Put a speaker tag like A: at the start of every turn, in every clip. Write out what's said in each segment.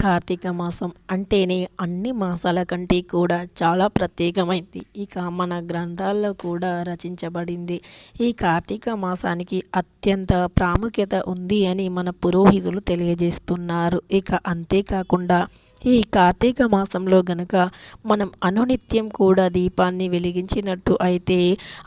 A: కార్తీక మాసం అంటేనే అన్ని మాసాల కంటే కూడా చాలా ప్రత్యేకమైంది. ఇక మన గ్రంథాల్లో కూడా రచించబడింది ఈ కార్తీక మాసానికి అత్యంత ప్రాముఖ్యత ఉంది అని మన పురోహితులు తెలియజేస్తున్నారు. ఇక అంతేకాకుండా ఈ కార్తీక మాసంలో గనక మనం అనునిత్యం కూడా దీపాన్ని వెలిగించినట్టు అయితే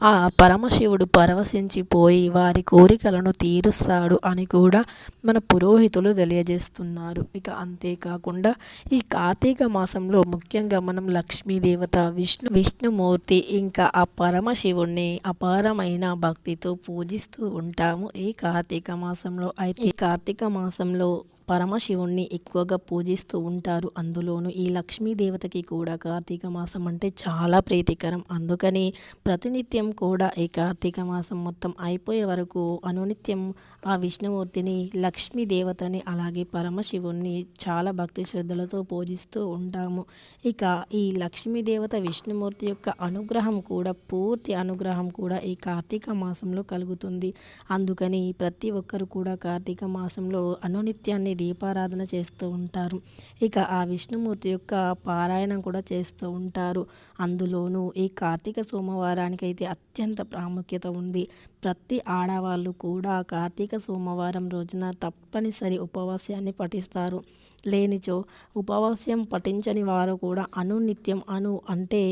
A: ఆ పరమశివుడు పరవశించిపోయి వారి కోరికలను తీరుస్తాడు అని కూడా మన పురోహితులు తెలియజేస్తున్నారు. ఇక అంతేకాకుండా ఈ కార్తీక మాసంలో ముఖ్యంగా మనం లక్ష్మీదేవత విష్ణు విష్ణుమూర్తి ఇంకా ఆ పరమశివుణ్ణి అపారమైన భక్తితో పూజిస్తూ ఉంటాము ఈ కార్తీక మాసంలో. అయితే కార్తీక మాసంలో పరమశివుణ్ణి ఎక్కువగా పూజిస్తూ ఉంటారు. అందులోనూ ఈ లక్ష్మీదేవతకి కూడా కార్తీక మాసం అంటే చాలా ప్రీతికరం. అందుకని ప్రతినిత్యం కూడా ఈ కార్తీక మాసం మొత్తం అయిపోయే వరకు అనునిత్యం ఆ విష్ణుమూర్తిని లక్ష్మీదేవతని అలాగే పరమశివుణ్ణి చాలా భక్తి శ్రద్ధలతో పూజిస్తూ ఉంటాము. ఇక ఈ లక్ష్మీదేవత విష్ణుమూర్తి యొక్క అనుగ్రహం కూడా పూర్తి అనుగ్రహం కూడా ఈ కార్తీక మాసంలో కలుగుతుంది. అందుకని ప్రతి ఒక్కరు కూడా కార్తీక మాసంలో అనునిత్యాన్ని దీపారాధన చేస్తూ ఉంటారు. ఇక ఆ విష్ణుమూర్తి యొక్క పారాయణం కూడా చేస్తూ ఉంటారు. అందులోనూ ఈ కార్తీక సోమవారానికి అయితే అత్యంత ప్రాముఖ్యత ఉంది. ప్రతి ఆడవాళ్ళు కూడా కార్తీక సోమవారం రోజున తప్పనిసరి ఉపవాస్యాన్ని పఠిస్తారు. లేనిచో ఉపవాస్యం పఠించని వారు కూడా అనునిత్యం అను అంటే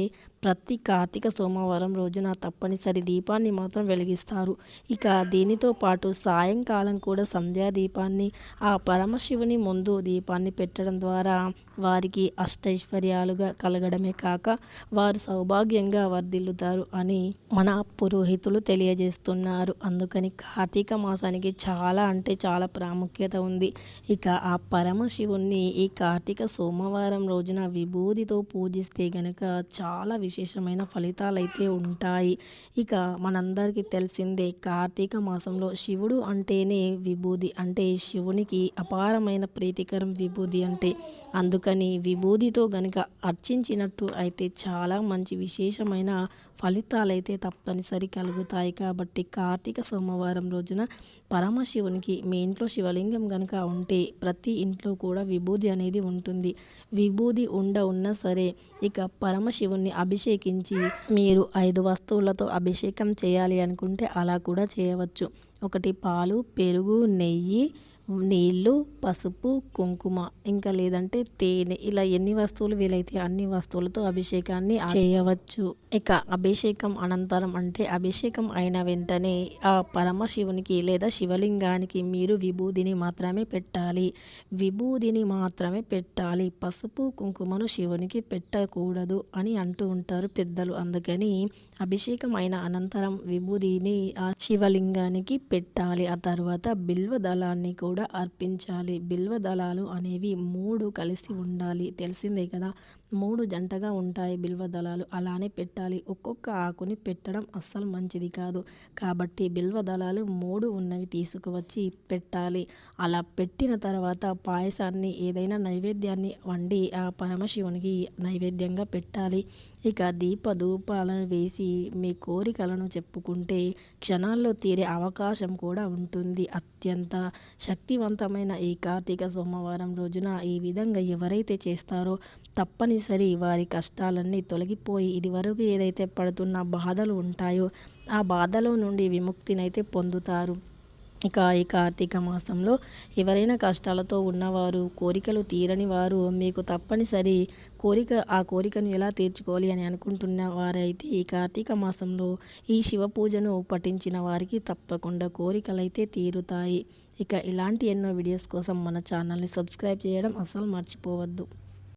A: ప్రతి కార్తీక సోమవారం రోజున తప్పనిసరి దీపాన్ని మాత్రం వెలిగిస్తారు. ఇక దీనితో పాటు సాయంకాలం కూడా సంధ్యా దీపాన్ని ఆ పరమశివుని ముందు దీపాన్ని పెట్టడం ద్వారా వారికి అష్టైశ్వర్యాలుగా కలగడమే కాక వారు సౌభాగ్యంగా వర్ధిల్లుతారు అని మన పురోహితులు తెలియజేస్తున్నారు. అందుకని కార్తీక మాసానికి చాలా అంటే చాలా ప్రాముఖ్యత ఉంది. ఇక ఆ పరమశివుణ్ణి ఈ కార్తీక సోమవారం రోజున విభూదితో పూజిస్తే గనక చాలా విశేషమైన ఫలితాలు అయితే ఉంటాయి. ఇక మనందరికీ తెలిసిందే కార్తీక మాసంలో శివుడు అంటేనే విభూది అంటే శివునికి అపారమైన ప్రీతికరం విభూది అంటే. అందుకని విభూదితో గనక అర్చించినట్టు అయితే చాలా మంచి విశేషమైన ఫలితాలైతే తప్పనిసరి కలుగుతాయి. కాబట్టి కార్తీక సోమవారం రోజున పరమశివునికి మీ ఇంట్లో శివలింగం కనుక ఉంటే ప్రతి ఇంట్లో కూడా విభూది అనేది ఉంటుంది. విభూది ఉండ ఉన్నా సరే ఇక పరమశివుణ్ణి అభిషేకించి మీరు ఐదు వస్తువులతో అభిషేకం చేయాలి అనుకుంటే అలా కూడా చేయవచ్చు. ఒకటి పాలు పెరుగు నెయ్యి నీళ్ళు పసుపు కుంకుమ ఇంకా లేదంటే తేనె ఇలా ఎన్ని వస్తువులు వీలైతే అన్ని వస్తువులతో అభిషేకాన్ని చేయవచ్చు. ఇక అభిషేకం అనంతరం అంటే అభిషేకం అయిన వెంటనే ఆ పరమశివునికి లేదా శివలింగానికి మీరు విభూదిని మాత్రమే పెట్టాలి. విభూదిని మాత్రమే పెట్టాలి. పసుపు కుంకుమను శివునికి పెట్టకూడదు అని అంటూ ఉంటారు పెద్దలు. అందుకని అభిషేకం అయిన అనంతరం విభూదిని ఆ శివలింగానికి పెట్టాలి. ఆ తర్వాత బిల్వ దళాన్ని కూడా కూడా అర్పించాలి. బిల్వ దళాలు అనేవి మూడు కలిసి ఉండాలి. తెలిసిందే కదా? మూడు జంటగా ఉంటాయి బిల్వ దళాలు. అలానే పెట్టాలి. ఒక్కొక్క ఆకుని పెట్టడం అస్సలు మంచిది కాదు. కాబట్టి బిల్వ దళాలు మూడు ఉన్నవి తీసుకువచ్చి పెట్టాలి. అలా పెట్టిన తర్వాత పాయసాన్ని ఏదైనా నైవేద్యాన్ని వండి ఆ పరమశివునికి నైవేద్యంగా పెట్టాలి. ఇక దీప ధూపాలను వేసి మీ కోరికలను చెప్పుకుంటే క్షణాల్లో తీరే అవకాశం కూడా ఉంటుంది. అత్యంత శక్తివంతమైన ఈ కార్తీక సోమవారం రోజున ఈ విధంగా ఎవరైతే చేస్తారో తప్పని తప్పనిసరి వారి కష్టాలన్నీ తొలగిపోయి ఇదివరకు ఏదైతే పడుతున్న బాధలు ఉంటాయో ఆ బాధలో నుండి విముక్తినైతే పొందుతారు. ఇక ఈ కార్తీక మాసంలో ఎవరైనా కష్టాలతో ఉన్నవారు కోరికలు తీరని వారు మీకు తప్పనిసరి కోరిక ఆ కోరికను ఎలా తీర్చుకోవాలి అని అనుకుంటున్న వారైతే ఈ కార్తీక మాసంలో ఈ శివ పూజను పఠించిన వారికి తప్పకుండా కోరికలైతే తీరుతాయి. ఇక ఇలాంటి ఎన్నో వీడియోస్ కోసం మన ఛానల్ని సబ్స్క్రైబ్ చేయడం అసలు మర్చిపోవద్దు.